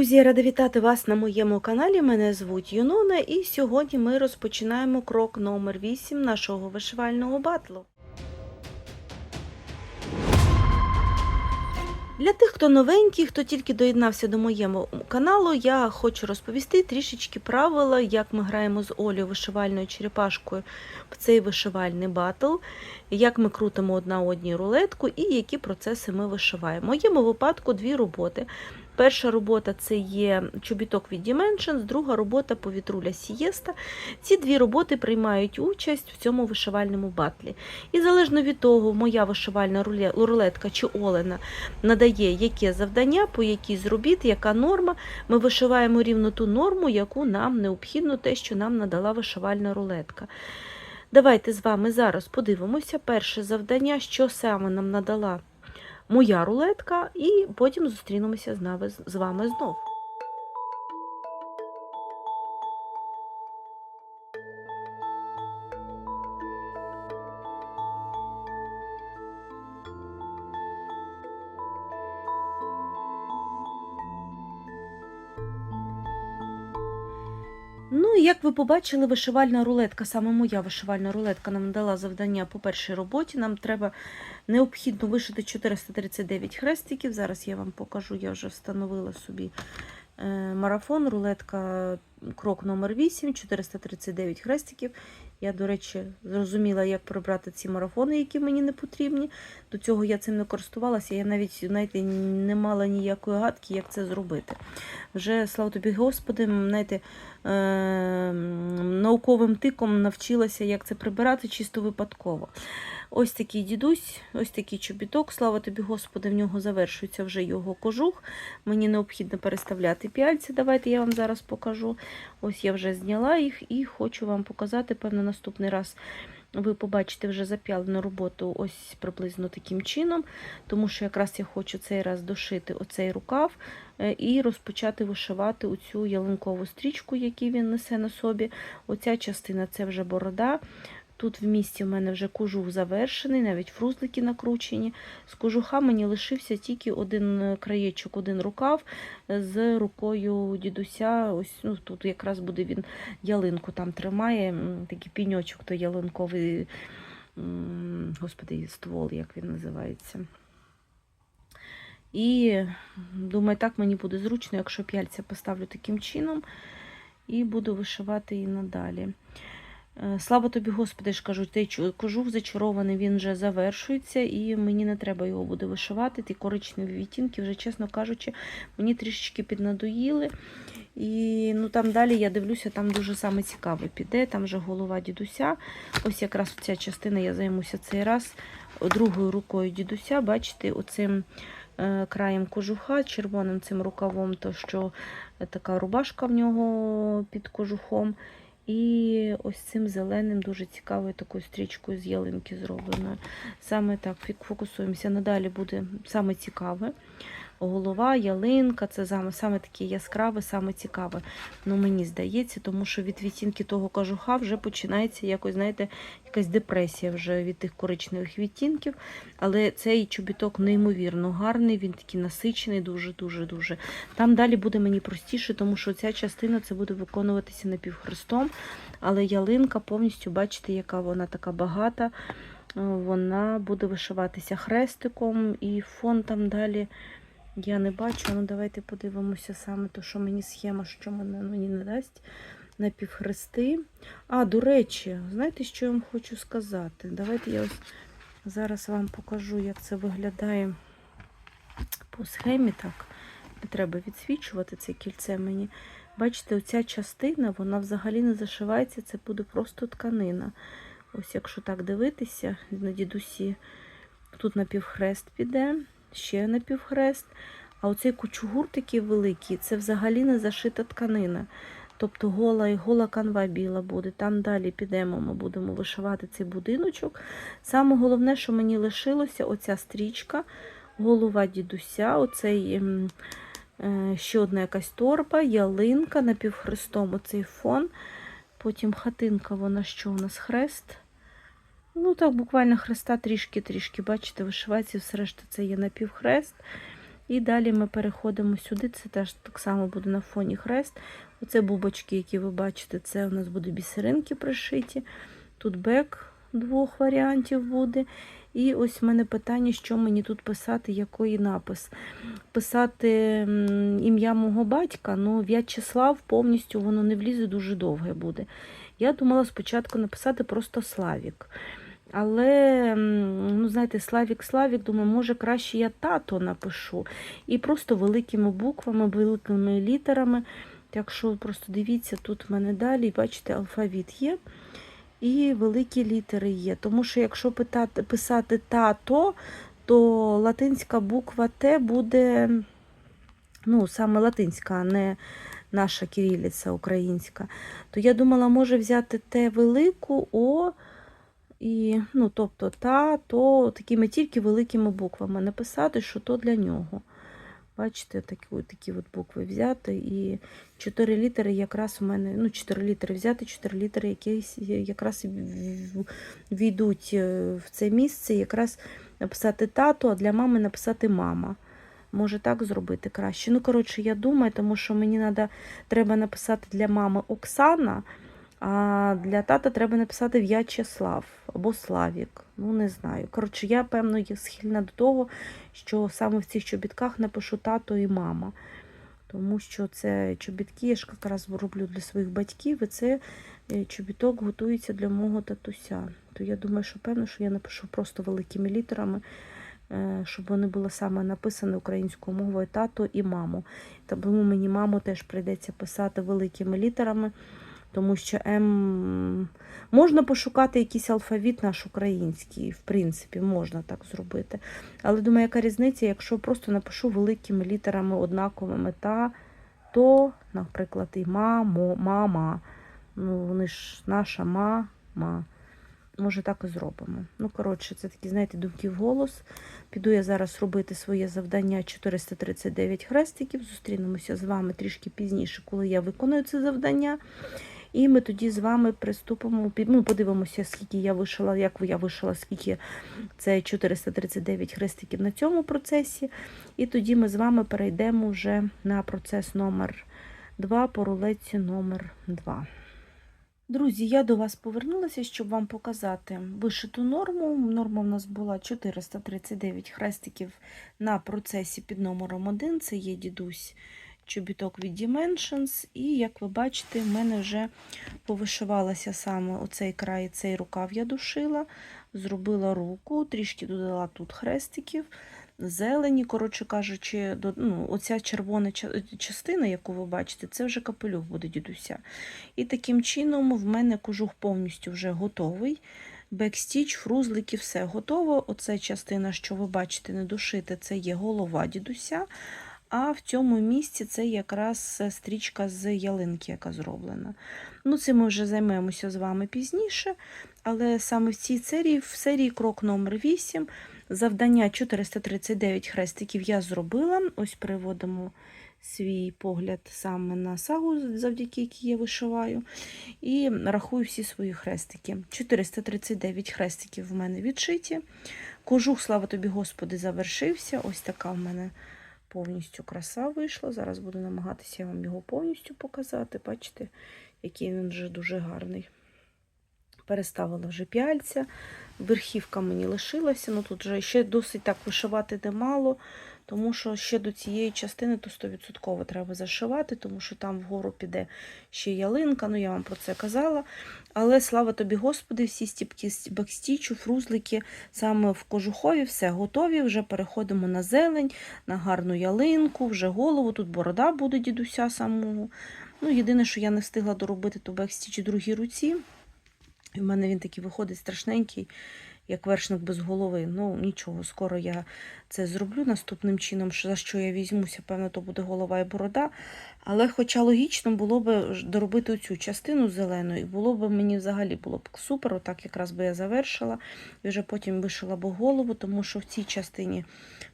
Друзі, я рада вітати вас на моєму каналі. Мене звуть Юнона, і сьогодні ми розпочинаємо крок номер 8 нашого вишивального батлу. Для тих, хто новенький, хто тільки доєднався до моєму каналу, я хочу розповісти трішечки правила, як ми граємо з Олею вишивальною черепашкою в цей вишивальний батл, як ми крутимо одна одній рулетку і які процеси ми вишиваємо. В моєму випадку дві роботи. Перша робота це є чобіток від Dimensions, друга робота повітруля Сієста. Ці дві роботи приймають участь в цьому вишивальному батлі. І залежно від того, моя вишивальна рулетка чи Олена надає яке завдання, по якій з робіт, яка норма, ми вишиваємо рівно ту норму, яку нам необхідно, те, що нам надала вишивальна рулетка. Давайте з вами зараз подивимося перше завдання, що саме нам надала моя рулетка, і потім зустрінемося з вами знов. Ну, і як ви побачили, вишивальна рулетка, саме моя вишивальна рулетка нам дала завдання по першій роботі. Нам треба необхідно вишити 439 хрестиків. Зараз я вам покажу, я вже встановила собі е, марафон, рулетка, крок номер 8, 439 хрестиків. Я, до речі, зрозуміла, як прибрати ці марафони, які мені не потрібні. До цього я цим не користувалася. Я навіть знаєте, не мала ніякої гадки, як це зробити. Вже, слава тобі, Господи, знаєте, науковим тиком навчилася, як це прибирати чисто випадково. Ось такий дідусь, ось такий чобіток. Слава тобі, Господи, в нього завершується вже його кожух. Мені необхідно переставляти п'яльці. Давайте я вам зараз покажу. Ось я вже зняла їх і хочу вам показати, певно, наступний раз. Ви побачите вже зап'ялену роботу ось приблизно таким чином, тому що якраз я хочу цей раз дошити оцей рукав е, і розпочати вишивати оцю ялинкову стрічку, яку він несе на собі. Оця частина це вже борода. Тут в місті в мене вже кожух завершений, навіть фрузлики накручені. З кожуха мені лишився тільки один е, краєчок, один рукав е, з рукою дідуся. Ось ну, тут якраз буде він ялинку там тримає, такий піньочок, то ялинковий, господи, ствол, як він називається. І думаю, так мені буде зручно, якщо п'яльця поставлю таким чином, і буду вишивати і надалі. Е, Слава тобі, Господи, ж кажу, той кожух зачарований, він вже завершується, і мені не треба його буде вишивати. Ті коричневі відтінки, вже, чесно кажучи, мені трішечки піднадоїли. І ну, там далі я дивлюся, там дуже саме цікаве піде. Там вже голова дідуся. Ось якраз ця частина я займуся цей раз другою рукою дідуся. Бачите, оцим е, краєм кожуха, червоним цим рукавом, то що е, така рубашка в нього під кожухом. І ось цим зеленим, дуже цікавою такою стрічкою з ялинки зробленою. Саме так фокусуємося. Надалі буде саме цікаве. Голова, ялинка, це саме, саме таке яскраве, саме цікаве. Ну, мені здається, тому що від відтінки того кажуха вже починається якось, знаєте, якась депресія вже від тих коричневих відтінків. Але цей чобіток неймовірно гарний, він такий насичений, дуже-дуже дуже. Там далі буде мені простіше, тому що ця частина це буде виконуватися напівхрестом. Але ялинка повністю, бачите, яка вона така багата. Вона буде вишиватися хрестиком, і фон там далі я не бачу. Ну, давайте подивимося саме то, що мені схема, що мене мені не дасть напівхрести. А, до речі, знаєте, що я вам хочу сказати? Давайте я ось зараз вам покажу, як це виглядає по схемі. Так, не треба відсвічувати це кільце мені. Бачите, оця частина, вона взагалі не зашивається, це буде просто тканина. Ось якщо так дивитися на дідусі, тут напівхрест піде, ще напівхрест. А оцей кучугур такий великий, це взагалі не зашита тканина. Тобто гола і гола канва біла буде. Там далі підемо, ми будемо вишивати цей будиночок. Саме головне, що мені лишилося, оця стрічка, голова дідуся, оцей ем, е, ще одна якась торба, ялинка напівхрестом, оцей фон. Потім хатинка, вона що у нас хрест. Ну так, буквально хреста трішки-трішки, бачите, вишивається, все решта це є напівхрест. І далі ми переходимо сюди. Це теж так само буде на фоні хрест. Оце бубочки, які ви бачите, це у нас буде бісеринки пришиті. Тут бек двох варіантів буде. І ось в мене питання, що мені тут писати, який напис. Писати ім'я мого батька, ну В'ячеслав повністю воно не влізе, дуже довге буде. Я думала спочатку написати просто Славік. Але, ну, знаєте, Славік, Славік, думаю, може краще я тато напишу. І просто великими буквами, великими літерами. Так що просто дивіться, тут в мене далі, бачите, алфавіт є. І великі літери є. Тому що якщо питати, писати тато, то латинська буква Т буде, ну, саме латинська, а не наша кирилиця українська. То я думала, може взяти Т велику, О, і, ну, тобто та, то такими тільки великими буквами написати, що то для нього. Бачите, такі, такі от букви взяти. І 4 літери якраз у мене, ну, 4 літери взяти, 4 літери якісь якраз війдуть е, в це місце, якраз написати тато, а для мами написати мама. Може так зробити краще. Ну, коротше, я думаю, тому що мені треба написати для мами Оксана, а для тата треба написати В'ячеслав або Славік. Ну, не знаю. Коротше, я, певно, є схильна до того, що саме в цих чобітках напишу тато і мама. Тому що це чобітки, я ж якраз роблю для своїх батьків, і це е, чобіток готується для мого татуся. То я думаю, що певно, що я напишу просто великими літерами, е, щоб вони були саме написані українською мовою тато і маму. Тому мені маму теж прийдеться писати великими літерами, тому що М можна пошукати якийсь алфавіт наш український, в принципі, можна так зробити. Але думаю, яка різниця, якщо просто напишу великими літерами однаковими та, то, наприклад, і мамо, мама. Ну, вони ж наша мама. Може, так і зробимо. Ну, коротше, це такі, знаєте, думки в голос. Піду я зараз робити своє завдання 439 хрестиків. Зустрінемося з вами трішки пізніше, коли я виконую це завдання. І ми тоді з вами приступимо, ну, подивимося, скільки я вишила, як я вишила, скільки це 439 хрестиків на цьому процесі. І тоді ми з вами перейдемо вже на процес номер 2 по рулетці номер 2. Друзі, я до вас повернулася, щоб вам показати вишиту норму. Норма в нас була 439 хрестиків на процесі під номером 1. Це є дідусь чобіток від Dimensions. І, як ви бачите, в мене вже повишивалася саме оцей край, цей рукав я душила, зробила руку, трішки додала тут хрестиків, зелені, коротше кажучи, до, ну, оця червона частина, яку ви бачите, це вже капелюх буде дідуся. І таким чином в мене кожух повністю вже готовий. Бекстіч, фрузлики, все готово. Оце частина, що ви бачите, не дошите, це є голова дідуся. А в цьому місці це якраз стрічка з ялинки, яка зроблена. Ну, цим ми вже займемося з вами пізніше. Але саме в цій серії, в серії крок номер 8, завдання 439 хрестиків я зробила. Ось переводимо свій погляд саме на сагу, завдяки якій я вишиваю. І рахую всі свої хрестики. 439 хрестиків в мене відшиті. Кожух, слава тобі, Господи, завершився. Ось така в мене повністю краса вийшла. Зараз буду намагатися вам його повністю показати. Бачите, який він вже дуже гарний. Переставила вже п'яльця. Верхівка мені лишилася. Ну тут вже ще досить так вишивати немало, тому що ще до цієї частини то 100% треба зашивати, тому що там вгору піде ще ялинка. Ну я вам про це казала. Але слава тобі, Господи, всі стіпки з бекстічу, фрузлики саме в кожухові, все готові. Вже переходимо на зелень, на гарну ялинку, вже голову. Тут борода буде дідуся самого. Ну, єдине, що я не встигла доробити, то бекстіч другій руці. І в мене він такий виходить страшненький, як вершник без голови. Ну, нічого, скоро я це зроблю наступним чином, за що я візьмуся, певно, то буде голова і борода. Але хоча логічно було б доробити цю частину зелену, і було б мені взагалі було б супер, отак якраз би я завершила, і вже потім вишила б голову, тому що в цій частині,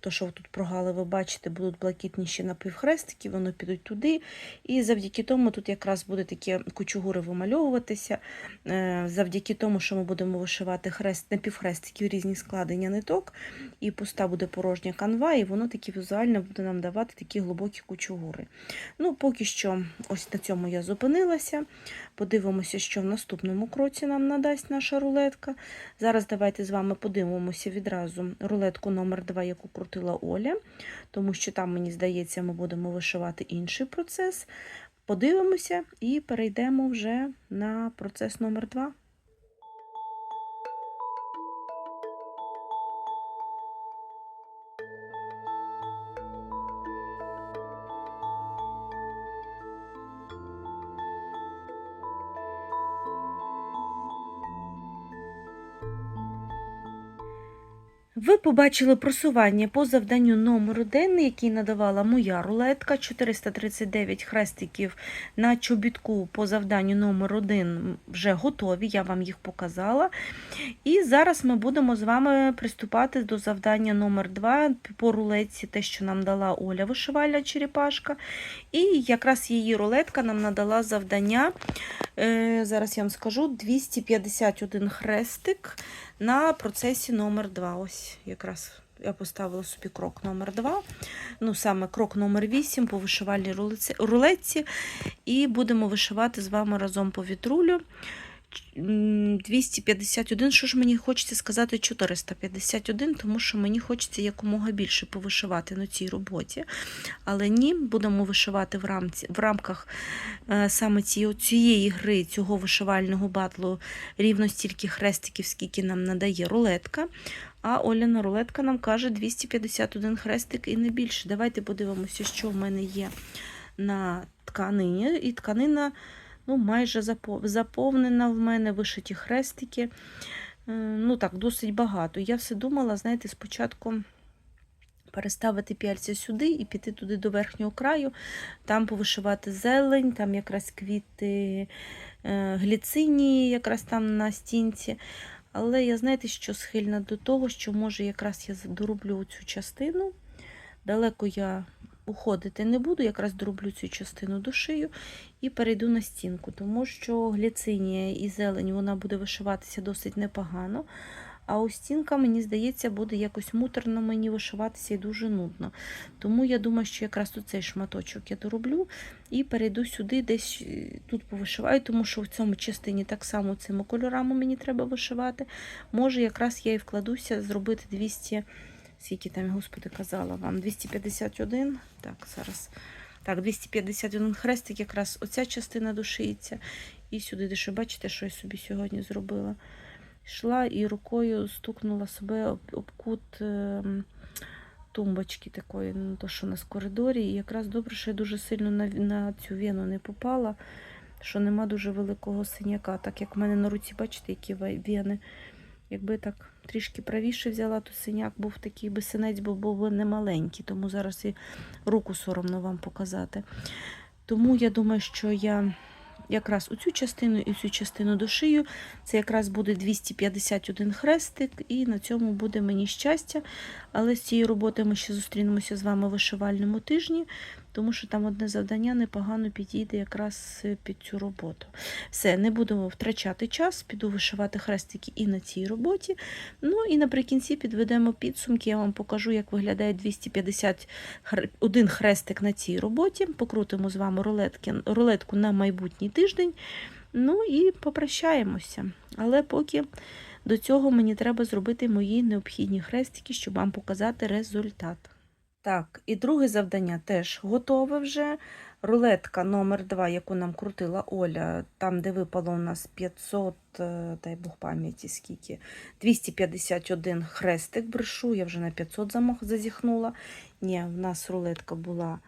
то, що тут прогали, ви бачите, будуть блакитніші напівхрестики, вони підуть туди. І завдяки тому тут якраз буде такі кучугури вимальовуватися. Е, Завдяки тому, що ми будемо вишивати хрест, напівхрестики в різні складення ниток, і пуста буде порожня канва, і воно такі візуально буде нам давати такі глибокі кучугури. Ну, поки що, ось на цьому я зупинилася. Подивимося, що в наступному кроці нам надасть наша рулетка. Зараз давайте з вами подивимося відразу рулетку номер 2 яку крутила Оля, тому що там, мені здається, ми будемо вишивати інший процес. Подивимося і перейдемо вже на процес номер 2 Ви побачили просування по завданню номер 1, який надавала моя рулетка. 439 хрестиків на чобітку по завданню номер 1 вже готові, я вам їх показала. І зараз ми будемо з вами приступати до завдання номер 2 по рулетці, те, що нам дала Оля вишивальна черепашка. І якраз її рулетка нам надала завдання. Е, зараз я вам скажу 251 хрестик на процесі номер 2 Ось якраз я поставила собі крок номер 2 ну саме крок номер 8 по вишивальній рулетці. І будемо вишивати з вами разом по вітрулю. 251, що ж мені хочеться сказати 451, тому що мені хочеться якомога більше повишивати на цій роботі. Але ні, будемо вишивати в, рамці, в рамках е, саме цієї, цієї гри, цього вишивального батлу рівно стільки хрестиків, скільки нам надає рулетка. А Оляна рулетка нам каже 251 хрестик і не більше. Давайте подивимося, що в мене є на тканині. І тканина ну, майже заповнена в мене, вишиті хрестики. Е, Ну так, досить багато. Я все думала, знаєте, спочатку переставити п'яльця сюди і піти туди до верхнього краю, там повишивати зелень, там якраз квіти е, гліцинії, якраз там на стінці. Але я знаєте, що схильна до того, що може якраз я дороблю цю частину. Далеко я уходити не буду, якраз дороблю цю частину дошию і перейду на стінку, тому що гліцинія і зелень вона буде вишиватися досить непогано. А ось стінка, мені здається, буде якось муторно мені вишиватися і дуже нудно. Тому я думаю, що якраз тут цей шматочок я дороблю і перейду сюди, десь е, тут повишиваю, тому що в цьому частині так само цими кольорами мені треба вишивати. Може, якраз я і вкладуся зробити 200, скільки там, господи, казала вам, 251. Так, зараз. Так, 251 хрестик, якраз оця частина дошиється. І сюди, де що бачите, що я собі сьогодні зробила. Йшла і рукою стукнула себе об, об кут ем, тумбочки такої, ну, то, що у нас в коридорі. І якраз добре, що я дуже сильно на, на цю вену не попала, що нема дуже великого синяка. Так як в мене на руці, бачите, які ве- вени. Якби так трішки правіше взяла, то синяк був такий би синець, бо був не маленький, тому зараз і руку соромно вам показати. Тому я думаю, що я якраз у цю частину і цю частину дошию. Це якраз буде 251 хрестик, і на цьому буде мені щастя. Але з цієї роботи ми ще зустрінемося з вами в вишивальному тижні, тому що там одне завдання непогано підійде якраз е, під цю роботу. Все, не будемо втрачати час, піду вишивати хрестики і на цій роботі. Ну і наприкінці підведемо підсумки. Я вам покажу, як виглядає 251 хрестик на цій роботі. Покрутимо з вами рулетки, рулетку на майбутній тиждень. Ну і попрощаємося. Але поки до цього мені треба зробити мої необхідні хрестики, щоб вам показати результат. Так, і друге завдання теж готове вже. Рулетка номер 2 яку нам крутила Оля, там, де випало у нас 500, е, дай Бог пам'яті, скільки, 251 хрестик брешу, я вже на 500 замах зазіхнула. Ні, в нас рулетка була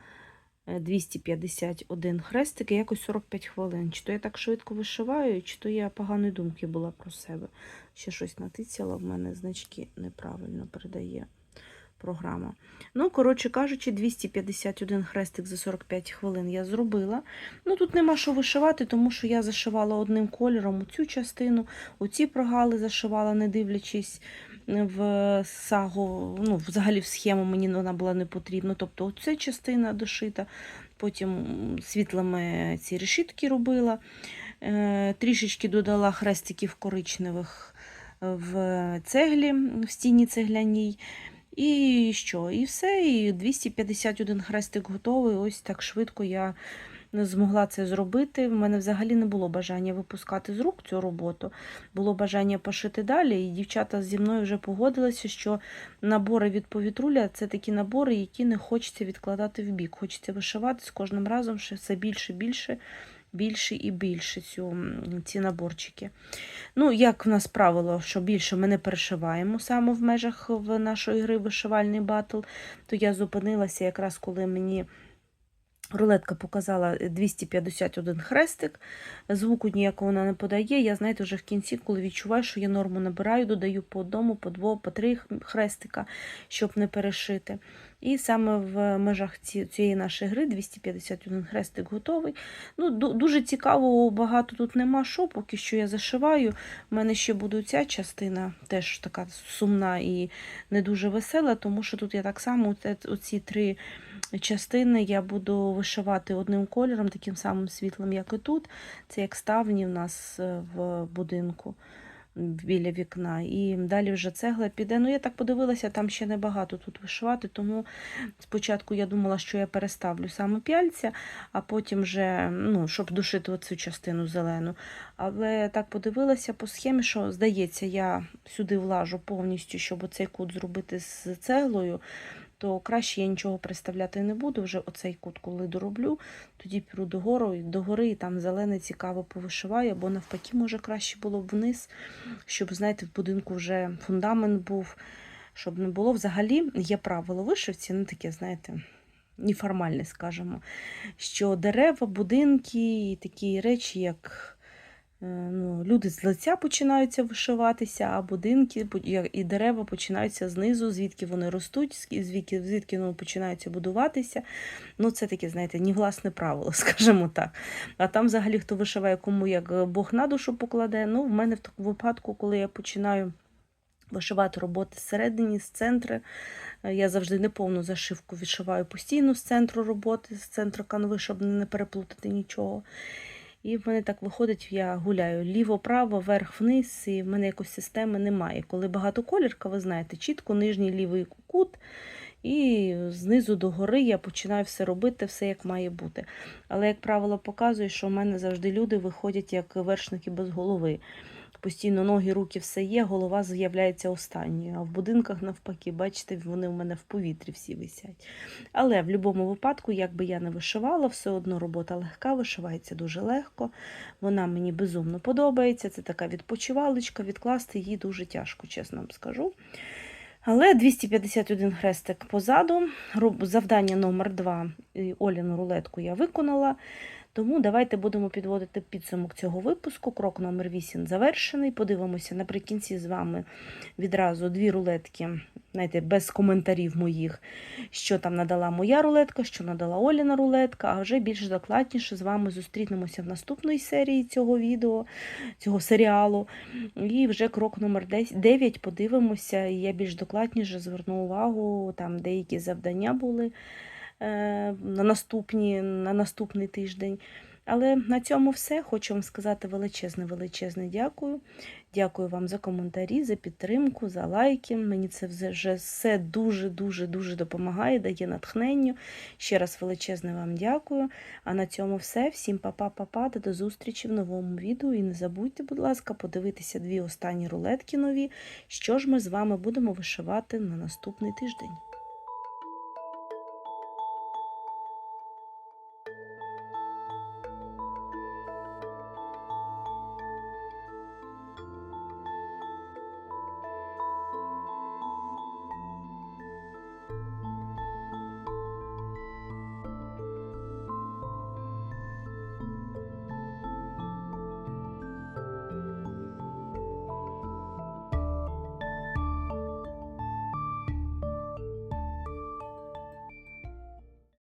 е, 251 хрестик і якось 45 хвилин. Чи то я так швидко вишиваю, чи то я поганої думки була про себе. Ще щось натицяла, в мене значки неправильно передає. Програма. Ну, коротше кажучи, 251 хрестик за 45 хвилин я зробила. Ну, тут нема що вишивати, тому що я зашивала одним кольором цю частину, у ці прогали зашивала, не дивлячись в сагу, ну, взагалі в схему мені вона була не потрібна. Тобто, оця частина дошита, потім світлими ці решітки робила. Е, Трішечки додала хрестиків коричневих в цеглі, в стіні цегляній. І що? І все. І 251 хрестик готовий. Ось так швидко я змогла це зробити. В мене взагалі не було бажання випускати з рук цю роботу. Було бажання пошити далі. І дівчата зі мною вже погодилися, що набори від повітруля це такі набори, які не хочеться відкладати в бік. Хочеться вишивати з кожним разом ще все більше, більше. Більше і більше цю, ці наборчики. Ну, як в нас правило, що більше ми не перешиваємо саме в межах в нашої гри вишивальний батл, то я зупинилася якраз коли мені рулетка показала 251 хрестик, звуку ніякого вона не подає. Я, знаєте, вже в кінці, коли відчуваю, що я норму набираю, додаю по одному, по двох, по три хрестика, щоб не перешити. І саме в межах цієї нашої гри 251 хрестик готовий. Ну, дуже цікаво, багато тут нема що, поки що я зашиваю. У мене ще буде ця частина, теж така сумна і не дуже весела, тому що тут я так само оці три частини я буду вишивати одним кольором, таким самим світлим, як і тут. Це як ставні в нас е, в будинку біля вікна. І далі вже цегла піде. Ну, я так подивилася, там ще небагато тут вишивати, тому спочатку я думала, що я переставлю саме п'яльця, а потім вже, ну, щоб душити оцю частину зелену. Але так подивилася по схемі, що здається, я сюди влажу повністю, щоб оцей кут зробити з цеглою. То краще я нічого представляти не буду. Вже оцей кут, коли дороблю, тоді піду до гори, до гори і там зелене цікаво повишиваю, або навпаки, може краще було б вниз, щоб, знаєте, в будинку вже фундамент був, щоб не було. Взагалі є правило вишивці, ну таке, знаєте, неформальне, скажімо, що дерева, будинки і такі речі, як. Е, Ну, люди з лиця починаються вишиватися, а будинки і дерева починаються знизу, звідки вони ростуть, звідки, звідки вони починаються будуватися. Ну, це таке, знаєте, негласне правило, скажімо так. А там взагалі хто вишиває, кому як Бог на душу покладе. Ну, в мене в такому випадку, коли я починаю вишивати роботи зсередині, з центру, е, я завжди неповну зашивку відшиваю постійно з центру роботи, з центру канви, щоб не переплутати нічого. І в мене так виходить, я гуляю ліво-право, вверх-вниз, і в мене якось системи немає. Коли багатоколірка, ви знаєте, чітко нижній лівий кут, і знизу до гори я починаю все робити, все як має бути. Але, як правило, показує, що в мене завжди люди виходять як вершники без голови. Постійно ноги, руки, все є, голова з'являється останньою. А в будинках, навпаки, бачите, вони в мене в повітрі всі висять. Але в будь-якому випадку, як би я не вишивала, все одно робота легка, вишивається дуже легко. Вона мені безумно подобається. Це така відпочивалочка, відкласти її дуже тяжко, чесно вам скажу. Але 251 хрестик позаду. Завдання номер 2 Оліну рулетку я виконала. Тому давайте будемо підводити підсумок цього випуску. Крок номер 8 завершений. Подивимося наприкінці з вами відразу дві рулетки, знаєте, без коментарів моїх, що там надала моя рулетка, що надала Оліна рулетка, а вже більш докладніше з вами зустрінемося в наступної серії цього відео, цього серіалу. І вже крок номер 9 подивимося, і я більш докладніше зверну увагу, там деякі завдання були на, наступні, на наступний тиждень. Але на цьому все. Хочу вам сказати величезне, величезне дякую. Дякую вам за коментарі, за підтримку, за лайки. Мені це вже все дуже-дуже дуже допомагає, дає натхнення. Ще раз величезне вам дякую. А на цьому все. Всім па-па-па-па, до зустрічі в новому відео. І не забудьте, будь ласка, подивитися дві останні рулетки нові, що ж ми з вами будемо вишивати на наступний тиждень.